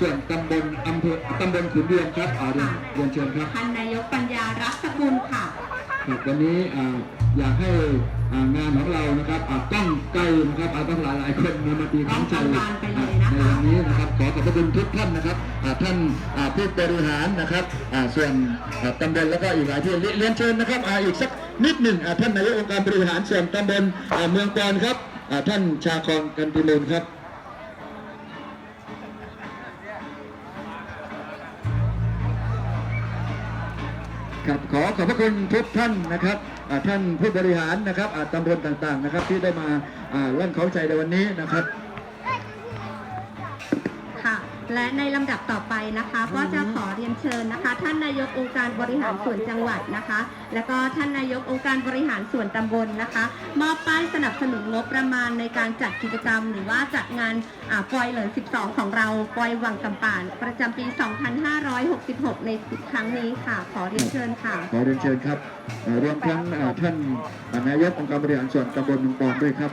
ส่วนตำบลอำเภอตำบลขุนเดือนครับอ่าเรียนเรียนเชิญครับท่านนายกปัญญารักสกุลค่ะครับวันนี้อ่าอยากให้อ่างานของเรานะครับอ่าต้องไกลนะครับอ่าต้องหลายหลายๆคนมามาตีของชัยต้องทำงานไปเลยนะคะในวันนี้นะครับขอขอบพระคุณทุกท่านนะครับอ่าท่านอ่าผู้บริหารนะครับอ่าส่วนอ่าตำบลแล้วก็อีกหลายที่เรียเรียนเชิญนะครับอ่าอีกสักนิดหนึ่งอ่าท่านนายกองค์การบริหารส่วนตำบลอ่าเมืองกรครับอ่าท่านชาคองกันติมูลครับ ครับขอขอบพระคุณทุกท่านนะครับท่านผู้บริหารนะครับอาตำบลต่างๆนะครับที่ได้มาอ่าเล่นเขาใจในวันนี้นะครับ และในลำดับต่อไปนะคะ ก็จะขอเรียนเชิญนะคะ ท่านนายกองค์การบริหารส่วนจังหวัดนะคะ แล้วก็ท่านนายกองค์การบริหารส่วนตำบลนะคะ มอบป้ายสนับสนุนงบประมาณในการจัดกิจกรรม หรือว่าจัดงานอ่าปอยเหลิน12 ของเราปอยวังกำป่านประจำปี 2566 ในครั้งนี้ค่ะ ขอเรียนเชิญค่ะ ขอเรียนเชิญครับอ่ารวมทั้งอ่าท่านอ่านายกองค์การบริหารส่วนตำบลเมืองปอนด้วยครับ